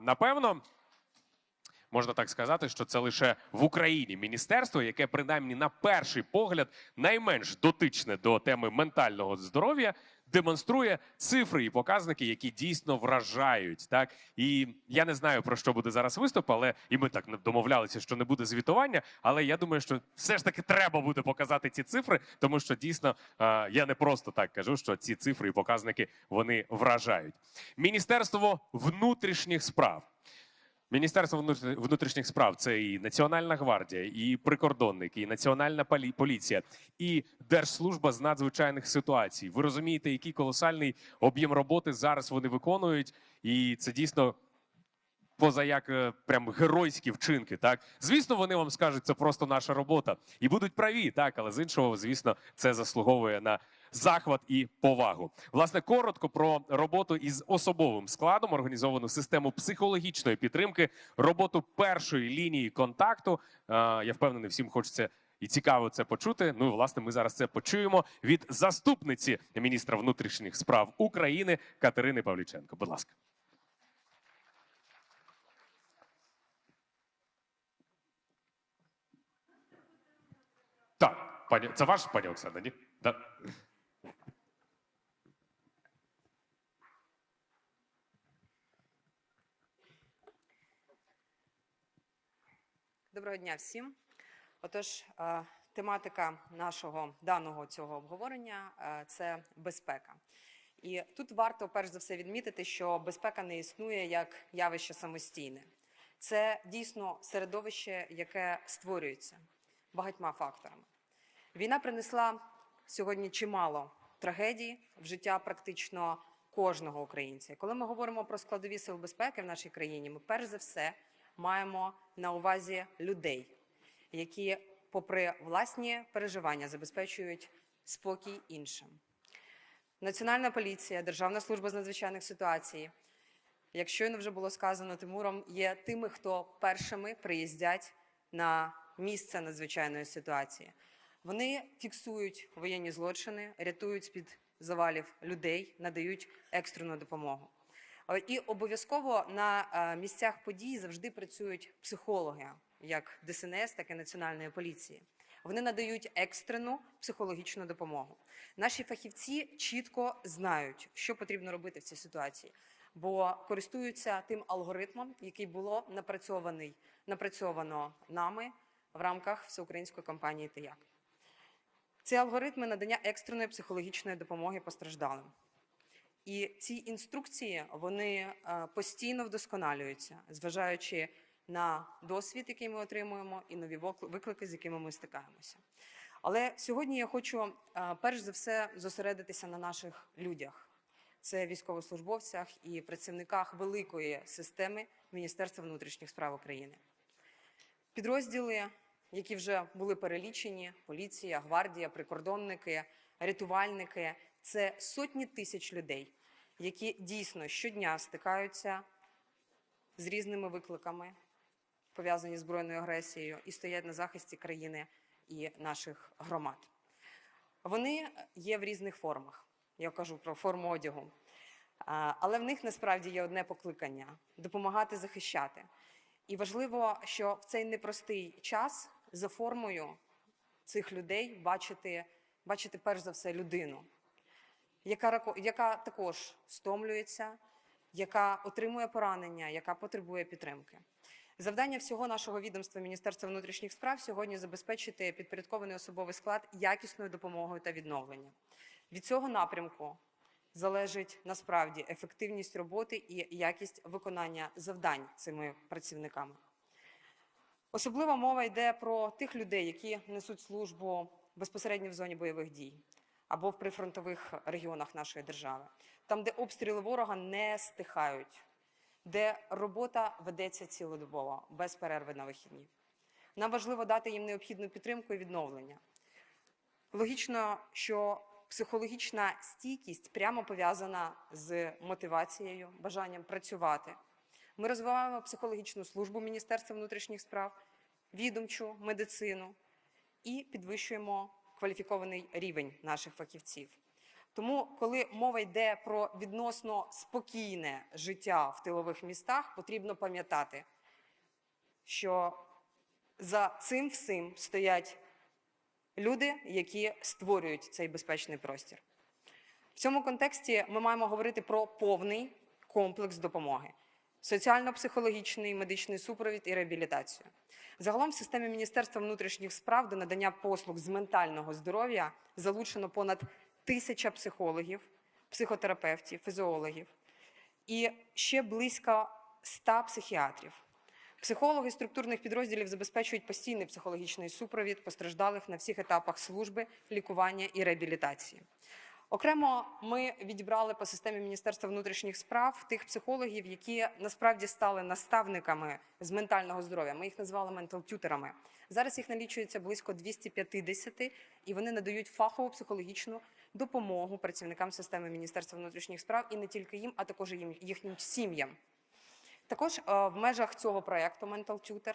Напевно, можна так сказати, що це лише в Україні міністерство, яке принаймні на перший погляд найменш дотичне до теми ментального здоров'я, демонструє цифри і показники, які дійсно вражають. Так і я не знаю про що буде зараз виступ, але і ми так не домовлялися, що не буде звітування. Але я думаю, що все ж таки треба буде показати ці цифри, тому що дійсно е, я не просто так кажу, що ці цифри і показники вони вражають. Міністерство внутрішніх справ. Міністерство внутр- внутрішніх справ це і Національна гвардія, і прикордонники, і Національна поліція, і Держслужба з надзвичайних ситуацій. Ви розумієте, який колосальний об'єм роботи зараз вони виконують, і це дійсно. Поза як е, прям геройські вчинки, так звісно, вони вам скажуть, це просто наша робота, і будуть праві, так, але з іншого, звісно, це заслуговує на захват і повагу. Власне, коротко про роботу із особовим складом, організовану систему психологічної підтримки, роботу першої лінії контакту. Е, Я впевнений, всім хочеться. І цікаво це почути. Ну, і, власне, ми зараз це почуємо від заступниці міністра внутрішніх справ України Катерини Павліченко. Будь ласка. Так, пані, це ваш пані Оксана, ні? Да. Доброго дня всім. Отож, е, тематика нашого даного цього обговорення е, це безпека. І тут варто перш за все відмітити, що безпека не існує як явище самостійне. Це дійсно середовище, яке створюється багатьма факторами. Війна принесла сьогодні чимало трагедій в життя практично кожного українця. Коли ми говоримо про складові сил безпеки в нашій країні, ми перш за все маємо на увазі людей, які, попри власні переживання, забезпечують спокій іншим. Національна поліція, Державна служба з надзвичайних ситуацій, як щойно вже було сказано Тимуром, є тими, хто першими приїздять на місце надзвичайної ситуації. Вони фіксують воєнні злочини, рятують з-під завалів людей, надають екстрену допомогу. І обов'язково на е, місцях подій завжди працюють психологи, як ДСНС, так і Національної поліції. Вони надають екстрену психологічну допомогу. Наші фахівці чітко знають, що потрібно робити в цій ситуації, бо користуються тим алгоритмом, який було напрацьований напрацьовано нами в рамках всеукраїнської кампанії «Тияк». Це алгоритми надання екстреної психологічної допомоги постраждалим. І ці інструкції вони е, постійно вдосконалюються, зважаючи на досвід, який ми отримуємо, і нові виклики, з якими ми стикаємося. Але сьогодні я хочу е, перш за все зосередитися на наших людях. Це військовослужбовцях і працівниках великої системи Міністерства внутрішніх справ України. Підрозділи, які вже були перелічені: поліція, гвардія, прикордонники, рятувальники це сотні тисяч людей, які дійсно щодня стикаються з різними викликами, пов'язані з збройною агресією, і стоять на захисті країни і наших громад. Вони є в різних формах. Я кажу про форму одягу. Але в них насправді є одне покликання допомагати захищати. І важливо, що в цей непростий час за формою цих людей бачити, бачити перш за все людину, яка, яка також стомлюється, яка отримує поранення, яка потребує підтримки. Завдання всього нашого відомства Міністерства внутрішніх справ сьогодні забезпечити підпорядкований особовий склад якісною допомогою та відновленням. Від цього напрямку залежить насправді ефективність роботи і якість виконання завдань цими працівниками. Особлива мова йде про тих людей, які несуть службу безпосередньо в зоні бойових дій або в прифронтових регіонах нашої держави, там, де обстріли ворога не стихають, де робота ведеться цілодобово, без перерви на вихідні. Нам важливо дати їм необхідну підтримку і відновлення. Логічно, що психологічна стійкість прямо пов'язана з мотивацією, бажанням працювати. Ми розвиваємо психологічну службу Міністерства внутрішніх справ, відомчу медицину і підвищуємо кваліфікований рівень наших фахівців. Тому, коли мова йде про відносно спокійне життя в тилових містах, потрібно пам'ятати, що за цим всім стоять люди, які створюють цей безпечний простір. В цьому контексті ми маємо говорити про повний комплекс допомоги: соціально-психологічний, медичний супровід і реабілітацію. Загалом в системі Міністерства внутрішніх справ до надання послуг з ментального здоров'я залучено понад тисяча психологів, психотерапевтів, фізіологів і ще близько ста психіатрів. Психологи структурних підрозділів забезпечують постійний психологічний супровід постраждалих на всіх етапах служби, лікування і реабілітації. Окремо ми відібрали по системі Міністерства внутрішніх справ тих психологів, які насправді стали наставниками з ментального здоров'я. Ми їх назвали ментал-тютерами. Зараз їх налічується близько 250, і вони надають фахову психологічну допомогу працівникам системи Міністерства внутрішніх справ і не тільки їм, а також їм їхнім сім'ям. Також е, в межах цього проекту Mental Tutor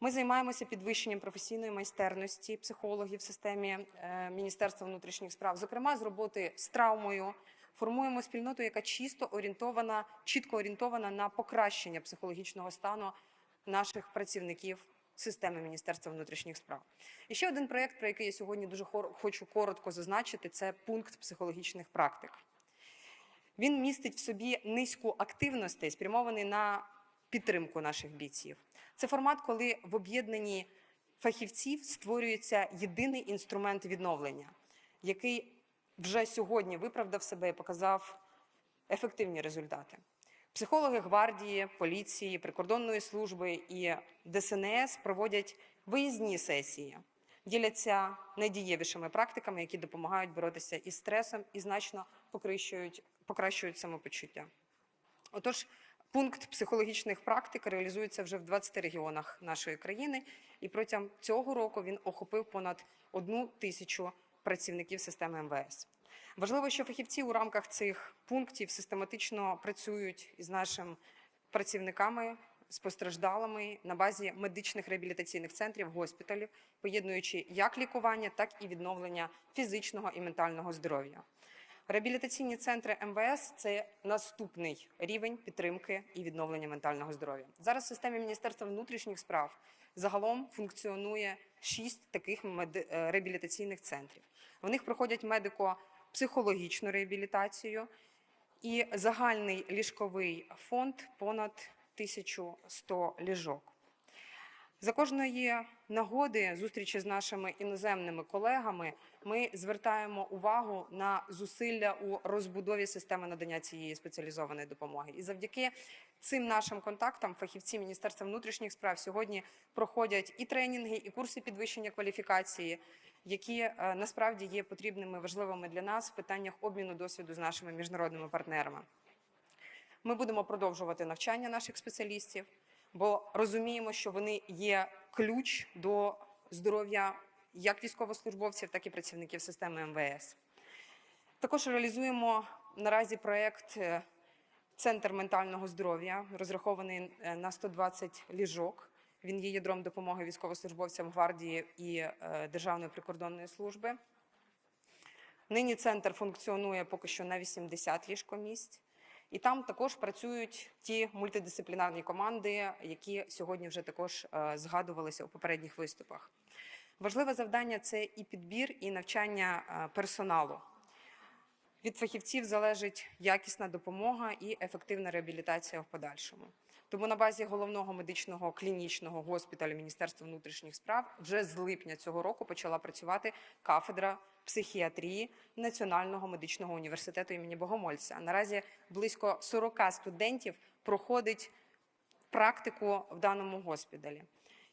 ми займаємося підвищенням професійної майстерності психологів в системі е, Міністерства внутрішніх справ, зокрема з роботи з травмою. Формуємо спільноту, яка чисто орієнтована, чітко орієнтована на покращення психологічного стану наших працівників системи Міністерства внутрішніх справ. І ще один проєкт, про який я сьогодні дуже хочу коротко зазначити, це пункт психологічних практик. Він містить в собі низку активностей, спрямований на підтримку наших бійців. Це формат, коли в об'єднанні фахівців створюється єдиний інструмент відновлення, який вже сьогодні виправдав себе і показав ефективні результати. Психологи гвардії, поліції, прикордонної служби і ДСНС проводять виїзні сесії, діляться найдієвішими практиками, які допомагають боротися із стресом і значно покращують, самопочуття. Отож, пункт психологічних практик реалізується вже в 20 регіонах нашої країни, і протягом цього року він охопив понад одну тисячу працівників системи МВС. Важливо, що фахівці у рамках цих пунктів систематично працюють із нашими працівниками, з постраждалими на базі медичних реабілітаційних центрів, госпіталів, поєднуючи як лікування, так і відновлення фізичного і ментального здоров'я. Реабілітаційні центри МВС це наступний рівень підтримки і відновлення ментального здоров'я. Зараз в системі Міністерства внутрішніх справ загалом функціонує шість таких е, реабілітаційних центрів. В них проходять медико-психологічну реабілітацію і загальний ліжковий фонд понад 1100 ліжок. За кожної нагоди зустрічі з нашими іноземними колегами ми звертаємо увагу на зусилля у розбудові системи надання цієї спеціалізованої допомоги. І завдяки цим нашим контактам фахівці Міністерства внутрішніх справ сьогодні проходять і тренінги, і курси підвищення кваліфікації, які е, насправді є потрібними важливими для нас в питаннях обміну досвіду з нашими міжнародними партнерами. Ми будемо продовжувати навчання наших спеціалістів, бо розуміємо, що вони є ключ до здоров'я як військовослужбовців, так і працівників системи МВС. Також реалізуємо наразі проєкт е, Центр ментального здоров'я, розрахований е, на 120 ліжок. Він є ядром допомоги військовослужбовцям гвардії і е, Державної прикордонної служби. Нині центр функціонує поки що на 80 ліжкомісць. І там також працюють ті мультидисциплінарні команди, які сьогодні вже також е, згадувалися у попередніх виступах. Важливе завдання це і підбір, і навчання е, персоналу. Від фахівців залежить якісна допомога і ефективна реабілітація в подальшому. Тому на базі головного медичного клінічного госпіталю Міністерства внутрішніх справ вже з липня цього року почала працювати кафедра психіатрії Національного медичного університету імені Богомольця. Наразі близько 40 студентів проходить практику в даному госпіталі.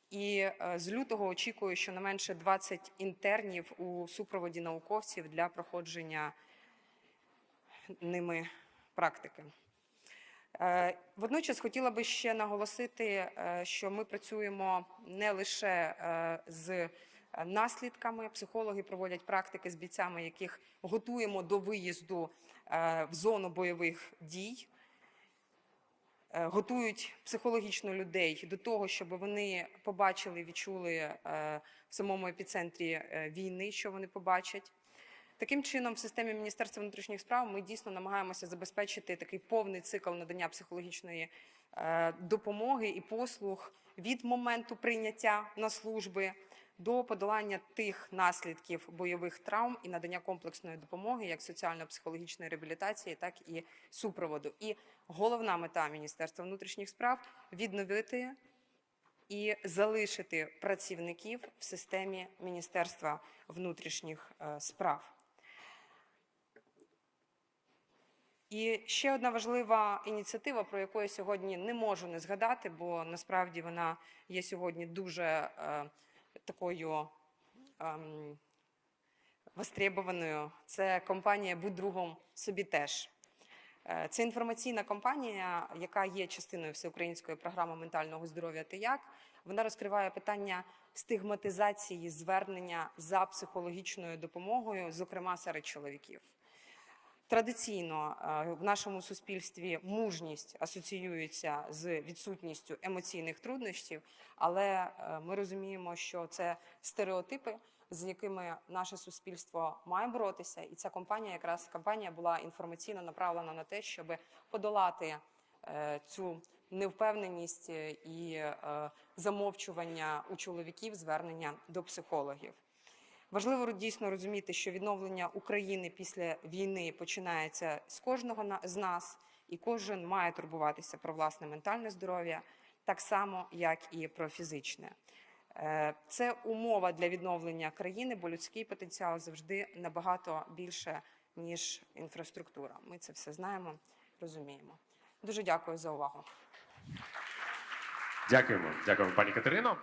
І е, з лютого очікую, що не менше 20 інтернів у супроводі науковців для проходження ними практики. Е, Водночас хотіла би ще наголосити, е, що ми працюємо не лише е, з наслідками. Психологи проводять практики з бійцями, яких готуємо до виїзду в зону бойових дій. Готують психологічно людей до того, щоб вони побачили, відчули в самому епіцентрі війни, що вони побачать. Таким чином, в системі Міністерства внутрішніх справ ми дійсно намагаємося забезпечити такий повний цикл надання психологічної е, допомоги і послуг від моменту прийняття на служби до подолання тих наслідків бойових травм і надання комплексної допомоги, як соціально-психологічної реабілітації, так і супроводу. І головна мета Міністерства внутрішніх справ відновити і залишити працівників в системі Міністерства внутрішніх е, справ. І ще одна важлива ініціатива, про яку я сьогодні не можу не згадати, бо насправді вона є сьогодні дуже е, такою ем, востребованою. Це компанія Будь другом собі теж. Е, Це інформаційна кампанія, яка є частиною всеукраїнської програми ментального здоров'я «Ти як?». Вона розкриває питання стигматизації звернення за психологічною допомогою, зокрема серед чоловіків. Традиційно е, в нашому суспільстві мужність асоціюється з відсутністю емоційних труднощів, але е, ми розуміємо, що це стереотипи, з якими наше суспільство має боротися, і ця компанія, якраз компанія була інформаційно направлена на те, щоб подолати е, цю невпевненість і замовчування у чоловіків звернення до психологів. Важливо дійсно розуміти, що відновлення України після війни починається з кожного з нас, і кожен має турбуватися про власне ментальне здоров'я, так само як і про фізичне. Е, Це умова для відновлення країни, бо людський потенціал завжди набагато більше ніж інфраструктура. Ми це все знаємо, розуміємо. Дуже дякую за увагу. Дякуємо, дякуємо, пані Катерино.